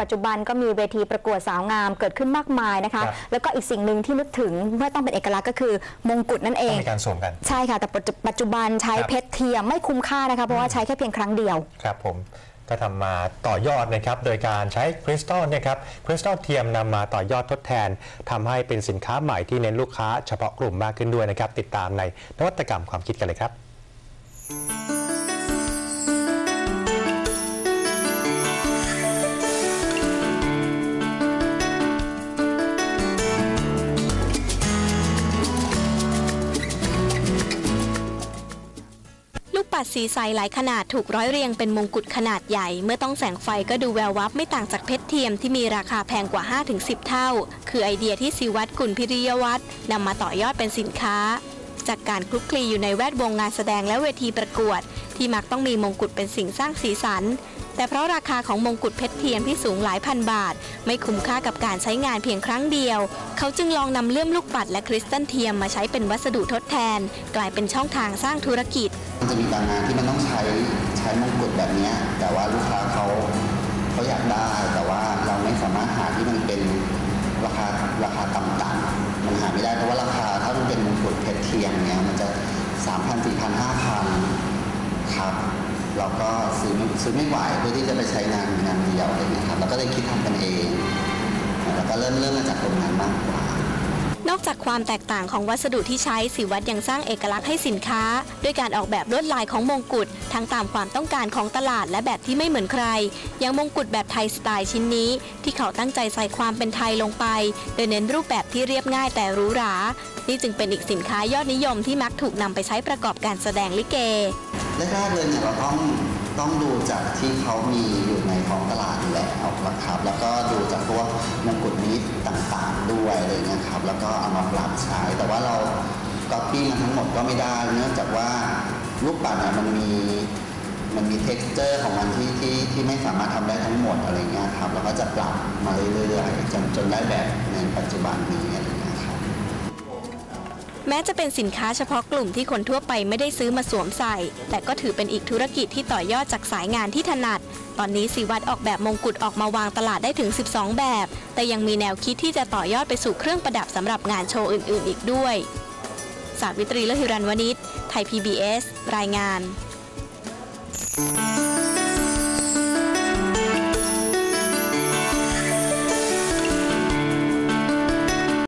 ปัจจุบันก็มีเวทีประกวดสาวงามเกิดขึ้นมากมายนะคะครับแล้วก็อีกสิ่งหนึ่งที่นึกถึงเมื่อต้องเป็นเอกลักษณ์ก็คือมงกุฎนั่นเอต้องงมีการสวมกันใช่ค่ะแต่ปัจจุปัจจุบันใช้ครับเพชรเทียมไม่คุ้มค่านะคะเพราะว่าใช้แค่เพียงครั้งเดียวครับผมก็ทำมาต่อยอดนะครับโดยการใช้คริสตัลนะครับคริสตัลเทียมนำมาต่อยอดทดแทนทำให้เป็นสินค้าใหม่ที่เน้นลูกค้าเฉพาะกลุ่มมากขึ้นด้วยนะครับ ติดตามในนวัตกรรมความคิดกันเลยครับ ดสีใสหลายขนาดถูกร้อยเรียงเป็นมงกุฎขนาดใหญ่ เมื่อต้องแสงไฟก็ดูแวววับไม่ต่างจากเพชรเทียมที่มีราคาแพงกว่า 5-10 เท่า คือไอเดียที่ศิวัตรกุลพิริยวัฒน์นำมาต่อยอดเป็นสินค้า จากการคลุกคลีอยู่ในแวดวงงานแสดงและเวทีประกวด ที่มักต้องมีมงกุฎเป็นสิ่งสร้างสีสัน แต่เพราะราคาของมงกุฎเพชรเทียมที่สูงหลายพันบาท ไม่คุ้มค่ากับการใช้งานเพียงครั้งเดียว เขาจึงลองนำเลื่อมลูกปัดและคริสตัลเทียมมาใช้เป็นวัสดุทดแทน กลายเป็นช่องทางสร้างธุรกิจ มันจะมีบางงานที่มันต้องใช้ใช้มงกุฎแบบนี้แต่ว่าลูกค้าเขาเขาอยากได้แต่ว่าเราไม่สามารถหาที่มันเป็นราคาราคาต่ำๆมันหาไม่ได้เพราะว่าราคาถ้ามันเป็นมงกุฎเพชรเทียมเนี้ยมันจะ3 0 0 0 4 0 0 5,000ครับ เราก็ซื้อซื้อไม่ไหวเพื่อที่จะไปใช้งานงานเดียวอะไรเงี้ยครับเราก็เลยคิดทำกันเองแล้วก็เริ่มเริ่มมาจากตรงนั้นมากกว่านอกจากความแตกต่างของวัสดุที่ใช้สิวัตยังสร้างเอกลักษณ์ให้สินค้า ด้วยการออกแบบลวดลายของมงกุฎทั้งตามความต้องการของตลาดและแบบที่ไม่เหมือนใคร อย่างมงกุฎแบบไทยสไตล์ชิ้นนี้ ที่เขาตั้งใจใส่ความเป็นไทยลงไป โดยเน้นรูปแบบที่เรียบง่ายแต่หรูหรา นี่จึงเป็นอีกสินค้ายอดนิยมที่มักถูกนำไปใช้ประกอบการแสดงลิเก แรกๆเลยเนี่ยเราต้องต้องดูจากที่เขามีอยู่ในท้องตลาดอยู่แล้วนะครับ แล้วก็ดูจากพวกมงกุฎนิดต่างๆด้วยอะไรเงี้ยครับ แล้วก็เอามาปรับใช้ แต่ว่าเราก๊อปปี้มันทั้งหมดก็ไม่ได้ เนื่องจากว่าลูกปัดเนี่ยมันมีมันมี t e x t อร์ของมันที่ที่ที่ไม่สามารถทำได้ทั้งหมดอะไรเงี้ยครับเราก็จะปรับมาเรื่อยๆจนจนได้แบบในปัจจุบันนี้ แม้จะเป็นสินค้าเฉพาะกลุ่มที่คนทั่วไปไม่ได้ซื้อมาสวมใส่ แต่ก็ถือเป็นอีกธุรกิจที่ต่อยอดจากสายงานที่ถนัด ตอนนี้สีวัตรออกแบบมงกุฎออกมาวางตลาดได้ถึง 12 แบบ แต่ยังมีแนวคิดที่จะต่อยอดไปสู่เครื่องประดับสำหรับงานโชว์อื่น ๆ อีกด้วย สาวิตรีและหิรันวณิชไทย PBS รายงาน